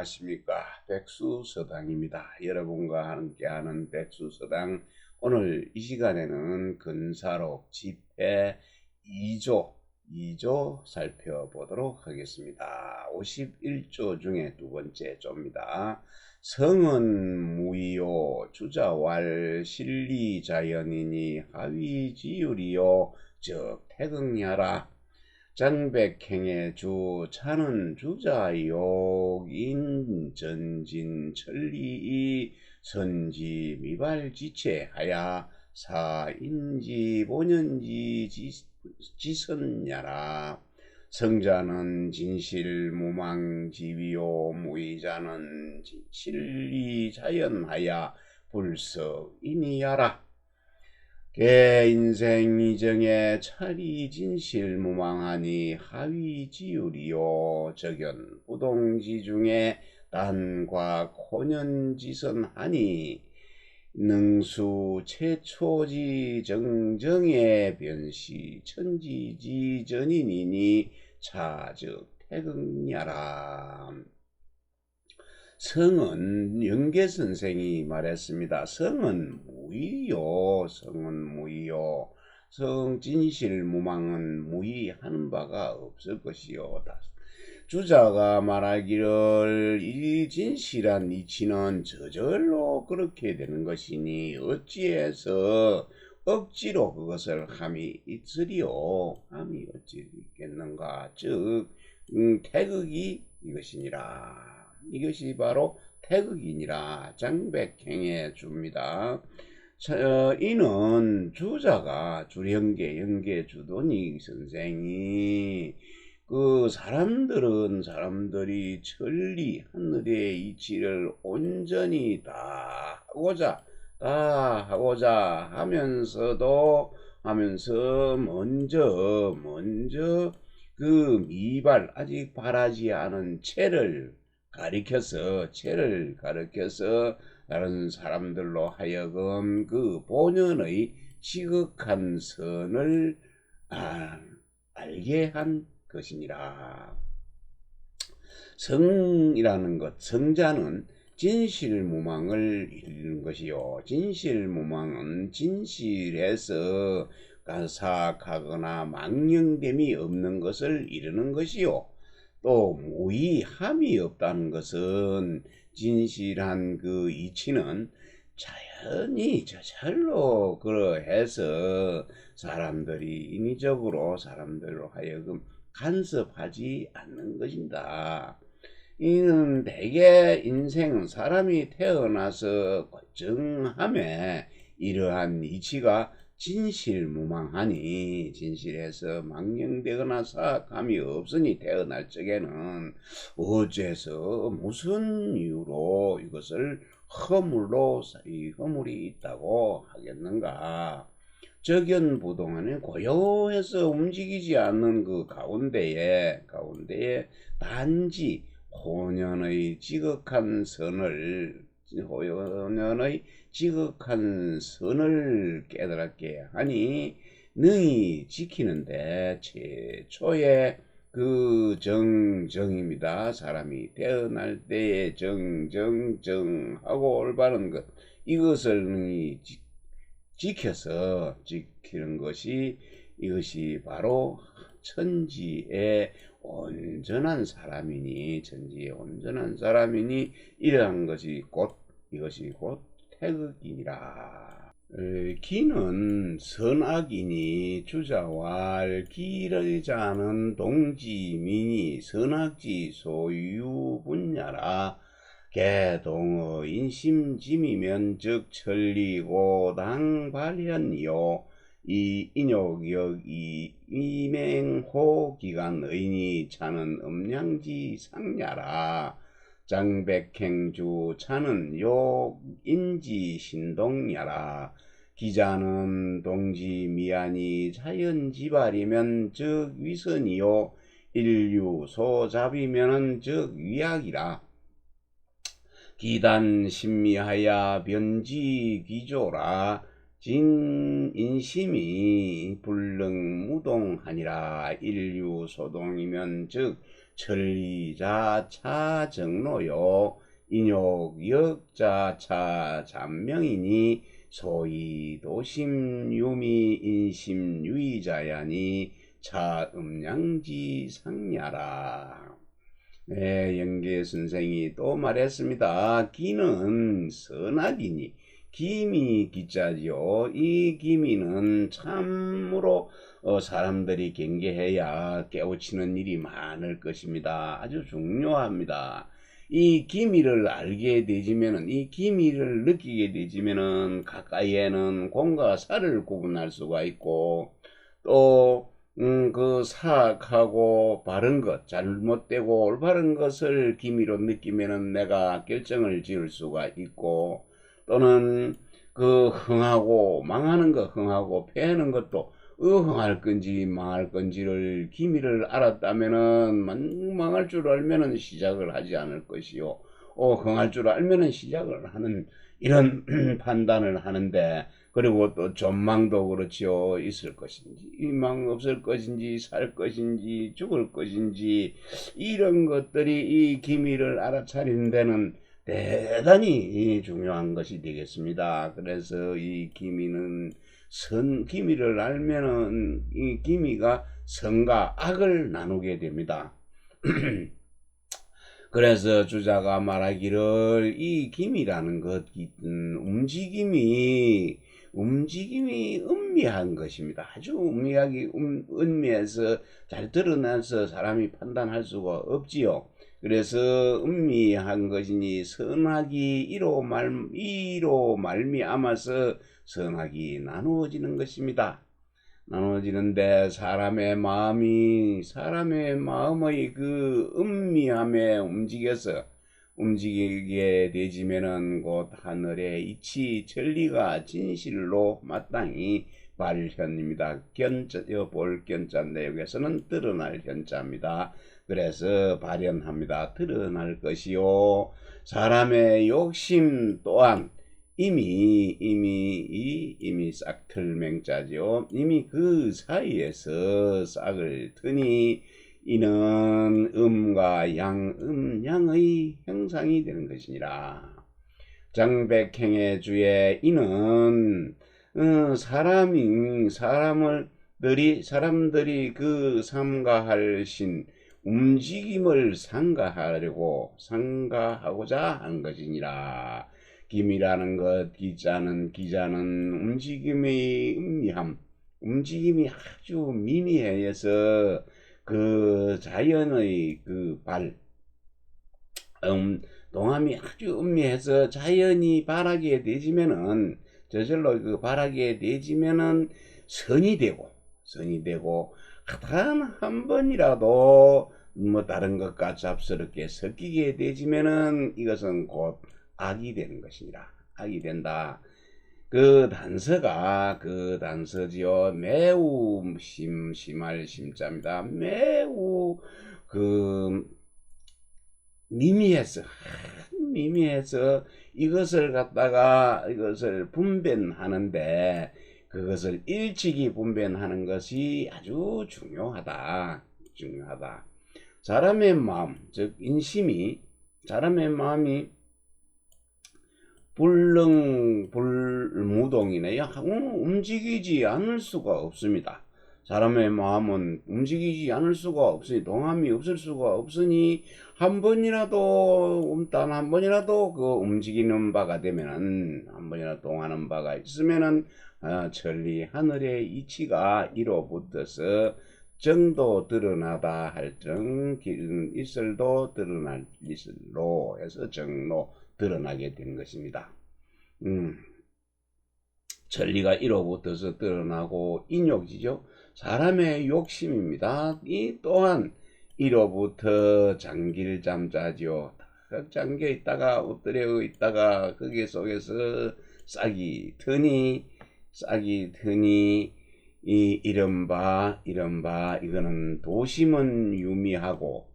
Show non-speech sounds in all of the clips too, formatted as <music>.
안녕하십니까 백수서당입니다. 여러분과 함께하는 백수서당 오늘 이 시간에는 근사록 집회 2조 2조 살펴보도록 하겠습니다. 51조 중에 두 번째 조입니다. 성은 무이요 주자왈 실리자연이니 하위지율이요 즉 태극냐라 장백행의 주 차는 주자욕인 전진 천리이 선지 미발지체하야 사인지 본연지 지 선야라. 성자는 진실 무망 지위요 무의자는 실리 자연하야 불석이니야라 개 인생 이정에 차리 진실 무망하니 하위 지율이요. 적연 부동지 중에 단과 코년지선하니 능수 최초지 정정의 변시 천지지 전인이니 차즉 태극냐라 성은 영계 선생이 말했습니다. 성은 무의요. 성은 무의요. 성 진실 무망은 무의하는 바가 없을 것이요. 주자가 말하기를 이 진실한 이치는 저절로 그렇게 되는 것이니 어찌해서 억지로 그것을 함이 있으리요. 함이 어찌 있겠는가. 즉 음, 태극이 이것이니라. 이것이 바로 태극이니라 장백행해 줍니다. 어, 이는 주자가 주령계 영계 주도니 선생이 그 사람들은 사람들이 천리 하늘의 이치를 온전히 다 하고자 다 하고자 하면서도 하면서 먼저 먼저 그 미발 아직 바라지 않은 채를 가리켜서 죄를 가리켜서 다른 사람들로 하여금 그 본연의 지극한 선을 아, 알게 한 것이니라. 성이라는 것, 성자는 진실무망을 이루는 것이요. 진실무망은 진실에서 가사하거나 망령됨이 없는 것을 이루는 것이요. 또 무의함이 없다는 것은 진실한 그 이치는 자연히 저절로 그러해서 사람들이 인위적으로 사람들로 하여금 간섭하지 않는 것입니다. 이는 대개 인생은 사람이 태어나서 걱정함에 이러한 이치가 진실무망하니 진실에서 망령되거나 사악함이 없으니 태어날 적에는 어째서 무슨 이유로 이것을 허물로 이 허물이 있다고 하겠는가? 적연부동안에 고요해서 움직이지 않는 그 가운데에 가운데에 단지 혼연의 지극한 선을 호연의 지극한 선을 깨달았게 하니 능히 지키는데 최초의 그 정정입니다. 사람이 태어날 때의 정정정하고 올바른 것 이것을 능히 지, 지켜서 지키는 것이 이것이 바로 천지의 온전한 사람이니 천지의 온전한 사람이니 이러한 것이 곧 이것이 곧 태극이니라. 기는 선악이니 주자와 기르자는 동지민이 선악지 소유 분야라. 개동어 인심짐이면 즉 천리고 당발현이요 이 인욕역 이 이맹호 기간 의니 차는 음량지 상야라 장백행주 차는 욕 인지 신동야라. 기자는 동지 미안이 자연지발이면 즉 위선이요. 인류 소잡이면은 즉 위약이라. 기단 신미하야 변지 기조라. 진 인심이 불능무동하니라. 인류 소동이면 즉 천리자 차정로요 인욕 역자 차 잔명이니 소위 도심 유미 인심 유의자야니 차 음양지 상야라. 네, 영계 선생이 또 말했습니다. 기는 선악이니 기미 기자지요. 이 기미는 참으로 어, 사람들이 경계해야 깨우치는 일이 많을 것입니다. 아주 중요합니다. 이 기미를 알게 되지면은 이 기미를 느끼게 되지면은 가까이에는 공과 사를 구분할 수가 있고 또 음, 그 사악하고 바른 것, 잘못되고 올바른 것을 기미로 느끼면은 내가 결정을 지을 수가 있고 또는 그 흥하고 망하는 것, 흥하고 패하는 것도 어흥할 건지 망할 건지를 기미를 알았다면은 망할 줄 알면은 시작을 하지 않을 것이요. 어, 흥할 줄 알면은 시작을 하는 이런 <clears throat> 판단을 하는데 그리고 또 전망도 그렇지요. 있을 것인지, 희망 없을 것인지, 살 것인지, 죽을 것인지, 이런 것들이 이 기미를 알아차리는 데는 대단히 중요한 것이 되겠습니다. 그래서 이 기미는 선, 기미를 알면은 이 기미가 선과 악을 나누게 됩니다. <clears throat> 그래서 주자가 말하기를 이 기미라는 것, 움직임이 움직임이 은미한 것입니다. 아주 은미하게 음, 은미해서 잘 드러나서 사람이 판단할 수가 없지요. 그래서 은미한 것이니 선악이 이로 말 이로 말미암아서 선악이 나누어지는 것입니다. 나누어지는데 사람의 마음이 사람의 마음의 그 은미함에 움직여서 움직이게 되지면은 곧 하늘의 이치 전리가 진실로 마땅히 발현입니다. 견자 볼 견자인데 여기서는 드러날 견자입니다. 그래서 발현합니다. 드러날 것이요. 사람의 욕심 또한 이미 이미 이 이미 싹틀맹자죠. 이미 그 사이에서 싹을 트니 이는 음과 양, 음, 양의 형상이 되는 것이니라. 장백행의 주의 이는 어, 사람이 사람을 들이 사람들이 그 삼가할 신 움직임을 상가하려고 상가하고자 한 것이니라. 김이라는 것, 기자는 기자는 움직임의 음미함, 움직임이 아주 미미해서 그 자연의 그 발, 음, 동함이 아주 음미해서 자연이 바라게 되지면은 저절로 그 바라게 되지면은 선이 되고 선이 되고 단 한 번이라도 뭐 다른 것과 잡스럽게 섞이게 되지면은 이것은 곧 악이 되는 것이니라 악이 된다. 그 단서가 그 단서지요 매우 심심할 심자입니다. 매우 그 미미해서 미미해서 이것을 갖다가 이것을 분별하는데 그것을 일찍이 분별하는 것이 아주 중요하다. 중요하다. 사람의 마음, 즉 인심이 사람의 마음이 불능 불무동이네요. 움직이지 않을 수가 없습니다. 사람의 마음은 움직이지 않을 수가 없으니 동함이 없을 수가 없으니 한 번이라도 단 한 번이라도 그 움직이는 바가 되면은 한 번이라도 동하는 바가 있으면은 어, 천리 하늘의 이치가 이로붙어서 정도 드러나다 할정 이슬도 드러날 이슬로 해서 정로 드러나게 된 것입니다. 음, 전리가 이로부터서 드러나고 인욕이죠. 사람의 욕심입니다. 이 또한 이로부터 장기를 잠자죠. 잠겨 있다가 엎드려 있다가 거기 속에서 싹이 트니 싹이 트니 이 이른바 이른바 이거는 도심은 유미하고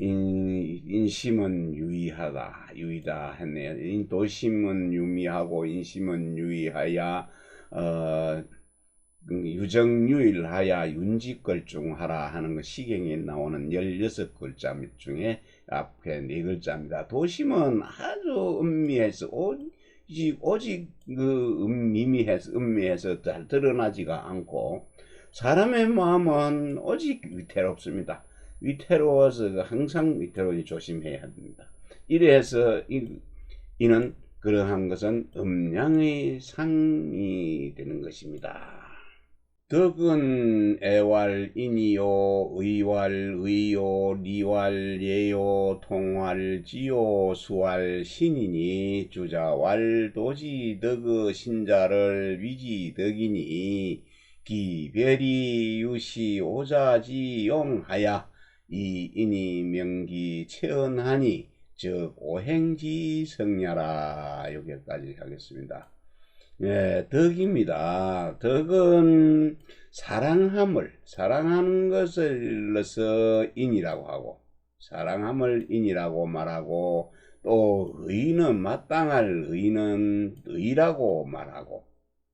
인, 심은 유의하다, 유의다 했네요. 도심은 유미하고 인심은 유의하여, 어, 그 유정유일하야 윤지걸중하라 하는 거 시경에 나오는 16글자 중에 앞에 네 글자입니다. 도심은 아주 음미해서 오직 오직 그 음미미해서 음미해서 잘 드러나지가 않고 사람의 마음은 오직 위태롭습니다. 위태로워서 항상 위태로이 조심해야 합니다. 이래서 이, 이는 그러한 것은 음양의 상이 되는 것입니다. 덕은 애왈인이요 의왈의요 리왈예요 통왈지요 수왈신이니 주자왈 도지 덕의 신자를 위지 덕이니 기별이 유시 오자지용하야 이 인이 명기 체언하니 즉 오행지 성야라 여기까지 하겠습니다. 예, 덕입니다. 덕은 사랑함을 사랑하는 것을로서 인이라고 하고 사랑함을 인이라고 말하고 또 의는 마땅할 의는 의라고 말하고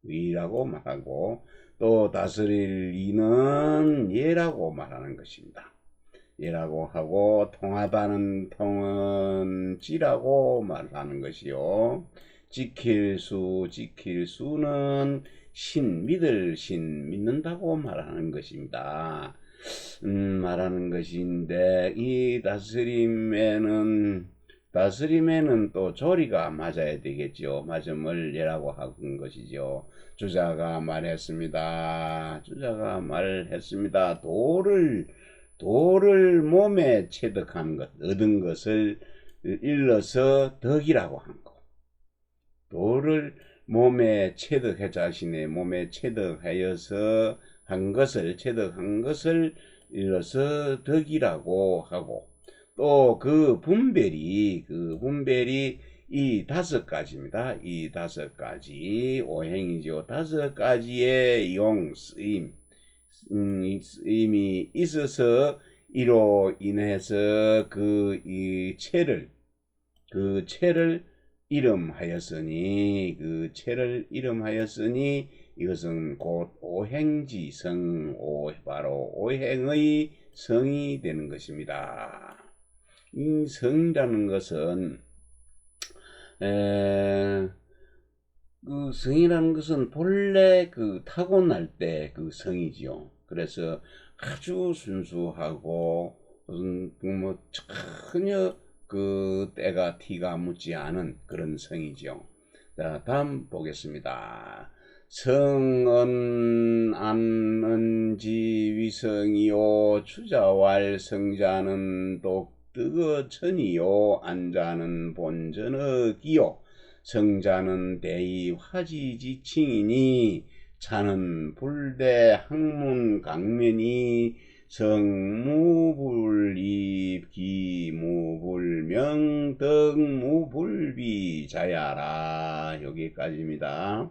의라고 말하고 또 다스릴 이는 예라고 말하는 것입니다. 예라고 하고 통하다는 통은 지라고 말하는 것이요. 지킬 수, 지킬 수는 신, 믿을 신, 믿는다고 말하는 것입니다. 음, 말하는 것인데, 이 다스림에는, 다스림에는 또 조리가 맞아야 되겠죠. 맞음을 예라고 하는 것이죠. 주자가 말했습니다. 주자가 말했습니다. 도를 도를 몸에 체득한 것, 얻은 것을 일러서 덕이라고 한 거. 도를 몸에 체득해 자신의 몸에 체득하여서 한 것을 체득한 것을 일러서 덕이라고 하고 또 그 분별이 그 분별이 이 다섯 가지입니다. 이 다섯 가지 오행이죠. 다섯 가지의 용 쓰임 음, 쓰임이 있어서 이로 인해서 그이 체를 그 체를 이름하였으니 그 체를 이름하였으니 이것은 곧 오행지 성 오 바로 오행의 성이 되는 것입니다. 이 성이라는 것은 에, 그 성이라는 것은 본래 그 타고날 때 그 성이지요. 그래서 아주 순수하고 뭐 전혀 그 때가 티가 묻지 않은 그런 성이죠. 자, 다음 보겠습니다. 성은 안은지 위성이요 주자왈 성자는 독뜨거 천이요 안자는 본전의 기요 성자는 대이 화지지칭이니 차는 불대 학문 강면이 성무불입 기무불명 덕무불비자야라 여기까지입니다.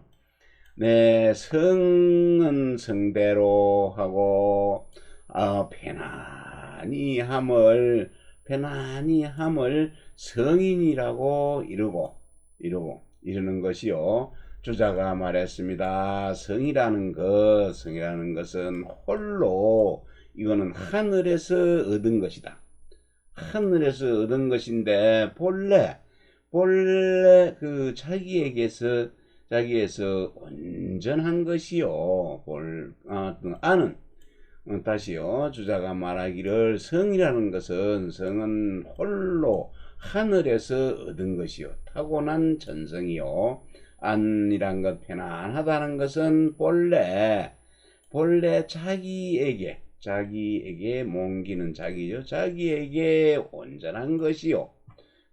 네, 성은 성대로 하고 아, 편안히 함을 편안히 함을 성인이라고 이르고 이러고 이러는 것이요. 주자가 말했습니다. 성이라는 것, 성이라는 것은 홀로 이거는 하늘에서 얻은 것이다. 하늘에서 얻은 것인데 본래 본래 그 자기에게서 자기에서 온전한 것이요. 볼 아, 아는 어, 다시요. 주자가 말하기를 성이라는 것은 성은 홀로 하늘에서 얻은 것이요. 타고난 전성이요. 안이란 것 편안하다는 것은 본래 본래 자기에게 자기에게 몽기는 자기죠. 자기에게 온전한 것이요.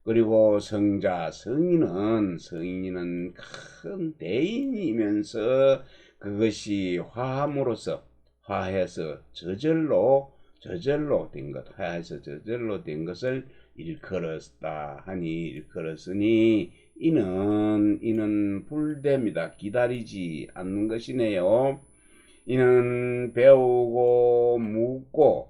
그리고 성자 성인은 성인은 큰 대인이면서 그것이 화함으로써 화해서 저절로 저절로 된 것, 화해서 저절로 된 것을 일컬었다 하니 일컬었으니 이는 이는 불됩니다. 기다리지 않는 것이네요. 이는 배우고 묻고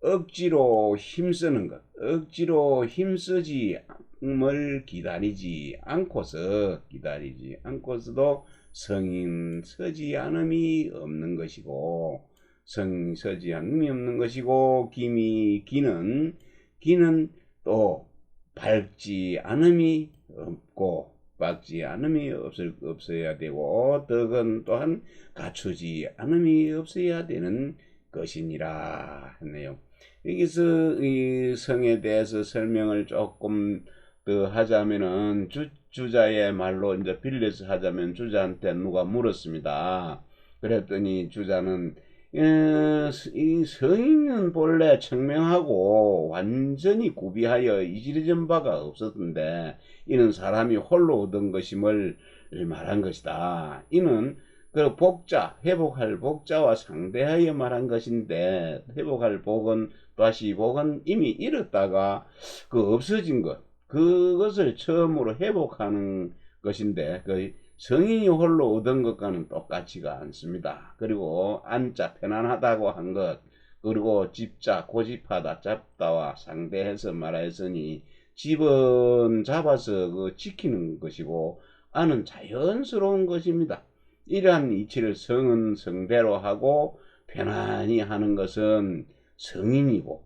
억지로 힘쓰는 것, 억지로 힘쓰지 을 기다리지 않고서 기다리지 않고서도 성인 서지 않음이 없는 것이고 성 서지 않음이 없는 것이고 김이 기는 기는 또 밝지 않음이 없고 밝지 않음이 없을, 없어야 되고 덕은 또한 갖추지 않음이 없어야 되는 것이니라 했네요. 여기서 이 성에 대해서 설명을 조금 더 하자면은 주, 주자의 말로 이제 빌려서 하자면 주자한테 누가 물었습니다. 그랬더니 주자는 어, 이 성인은 본래 청명하고 완전히 구비하여 이지르전 바가 없었는데 이는 사람이 홀로 얻은 것임을 말한 것이다. 이는 그 복자, 회복할 복자와 상대하여 말한 것인데 회복할 복은 다시 복은 이미 잃었다가 그 없어진 것 그것을 처음으로 회복하는 것인데 그 성인이 홀로 얻은 것과는 똑같지가 않습니다. 그리고 앉자 편안하다고 한 것, 그리고 집자 고집하다 잡다와 상대해서 말하였으니 집은 잡아서 그 지키는 것이고 안은 자연스러운 것입니다. 이러한 이치를 성은 성대로 하고 편안히 하는 것은 성인이고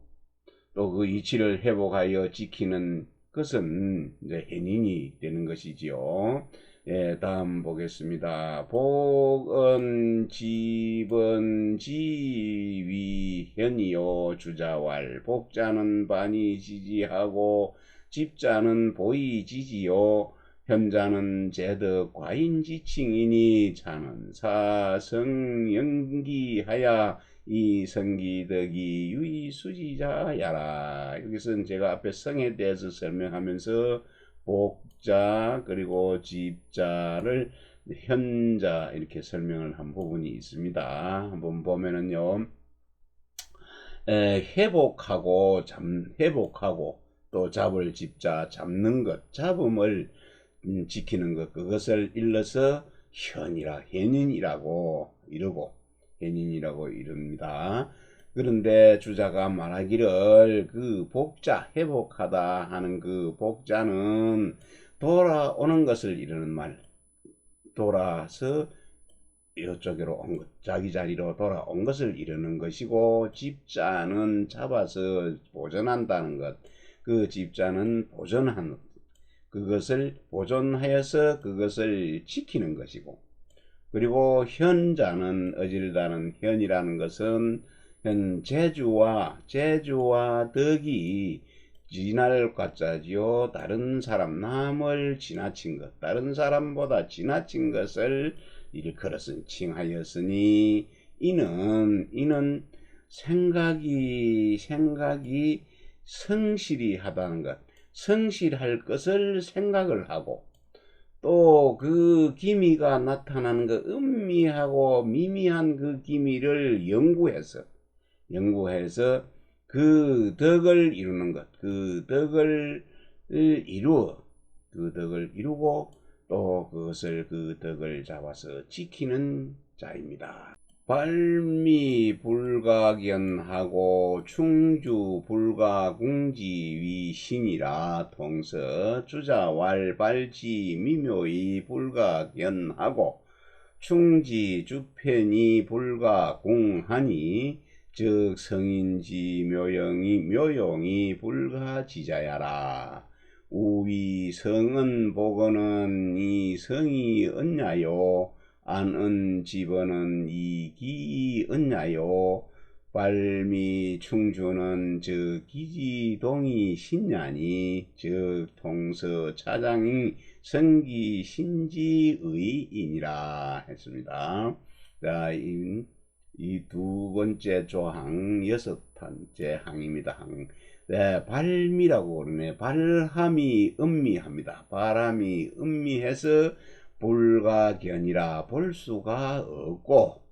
또 그 이치를 회복하여 지키는 것은 이제 해인이 되는 것이지요. 예, 다음 보겠습니다. 복은 집은 지위 현이요 주자왈 복자는 반이 지지하고 집자는 보이 지지요 현자는 제득 과인지칭이니 자는 사성 연기하야 이 성기덕이 유의수지자야라. 여기서는 제가 앞에 성에 대해서 설명하면서 복자 그리고 집자를 현자 이렇게 설명을 한 부분이 있습니다. 한번 보면은요. 에, 회복하고 잡 회복하고 또 잡을 집자 잡는 것 잡음을 음, 지키는 것 그것을 일러서 현이라 현인이라고 이르고 현인이라고 이릅니다. 그런데 주자가 말하기를 그 복자 회복하다 하는 그 복자는 돌아오는 것을 이르는 말. 돌아서 이쪽으로 온 것, 자기 자리로 돌아온 것을 이르는 것이고 집자는 잡아서 보존한다는 것, 그 집자는 보존한 그것을 보존하여서 그것을 지키는 것이고. 그리고 현자는 어질다는 현이라는 것은 현 제주와 제주와 덕이 지날 과자지요. 다른 사람 남을 지나친 것, 다른 사람보다 지나친 것을 일컬어서 칭하였으니 이는 이는 생각이 생각이 성실히 하다는 것, 성실할 것을 생각을 하고 또 그 기미가 나타나는 그 은미하고 미미한 그 기미를 연구해서 연구해서 그 덕을 이루는 것, 그 덕을 이루어 그 덕을 이루고 또 그것을 그 덕을 잡아서 지키는 자입니다. 발미 불가견하고 충주 불가궁지위 신이라 동서 주자왈 발지 미묘히 불가견하고 충지 주편이 불가궁하니 즉 성인지 묘영이 묘용이 불가지자야라. 우위 성은 복원은 이 성이 언냐요? 안은 집어는 이기 언냐요? 발미 충주는 즉 기지동이 신냐니? 즉 동서 차장이 성기 신지의이니라 했습니다. 자, 이, 이 두 번째 조항 여섯 번째 항입니다. 항. 네, 발미라고 그러네. 발함이 음미합니다. 바람이 음미해서 불가견이라 볼 수가 없고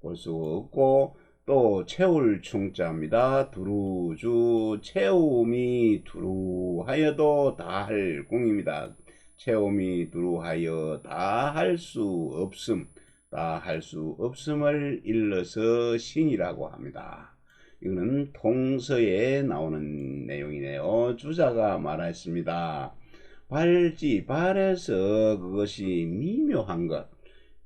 볼 수가 없고 또 채울 충자입니다. 두루주 채움이 두루하여도 다할 공입니다. 채움이 두루하여 다 할 수 없음 다 할 수 없음을 일러서 신이라고 합니다. 이거는 통서에 나오는 내용이네요. 주자가 말했습니다. 발지 발에서 그것이 미묘한 것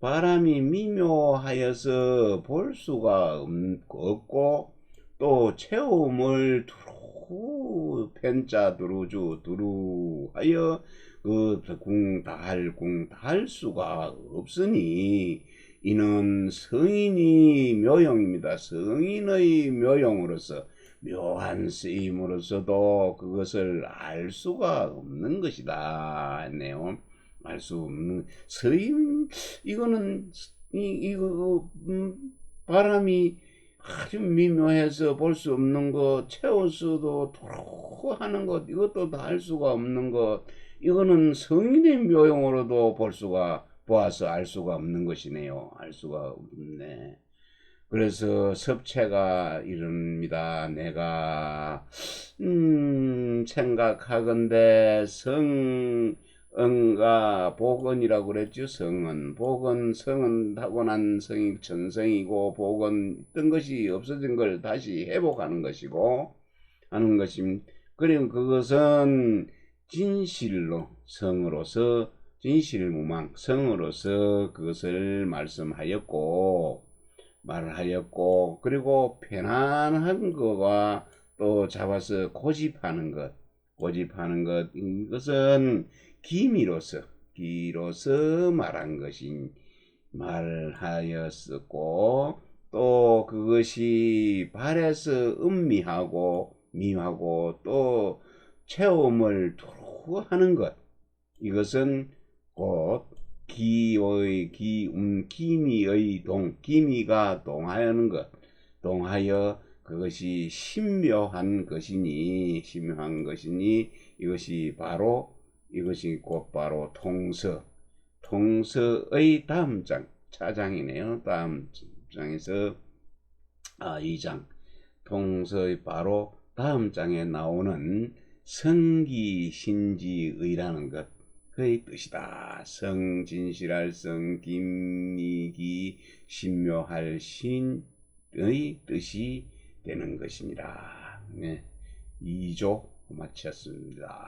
바람이 미묘하여서 볼 수가 없- 없고 또 체험을 두루 편자 두루주 두루하여 그 궁달 궁달 수가 없으니 이는 성인이 묘용입니다. 성인의 묘용으로서 묘한 쓰임으로서도 그것을 알 수가 없는 것이다 했네요. 알 수 없는 서임 이거는 이 이거 음, 바람이 아주 미묘해서 볼 수 없는 것, 채워서도 도로 하는 것, 이것도 다알 수가 없는 것, 이거는 성인의 묘용으로도 볼 수가, 보아서 알 수가 없는 것이네요. 알 수가 없네. 그래서 섭체가 이릅니다. 내가, 음, 생각하건대 성, 응가 복원이라고 그랬죠. 성은 복원 성은 타고난 성이 천성이고 복원 있던 것이 없어진 걸 다시 회복하는 것이고 하는 것임. 그리고 그것은 진실로 성으로서 진실무망 성으로서 그것을 말씀하였고 말하였고 그리고 편안한 거와 또 잡아서 고집하는 것 고집하는 것 이것은 기미로서 기로서 말한 것인 말하였었고 또 그것이 발에서 음미하고 미하고 또 체험을 두루 하는 것 이것은 곧 기의 기 음, 기미의 동 기미가 동하여는 것 동하여 그것이 신묘한 것이니 신묘한 것이니 이것이 바로 이것이 곧바로 통서 통서의 다음 장 차장이네요. 다음 장에서 아, 이 장. 통서의 바로 다음 장에 나오는 성기신지의라는 것 그의 뜻이다. 성진실할 성 김미기 신묘할 신의 뜻이 되는 것입니다. 네, 2조 마쳤습니다.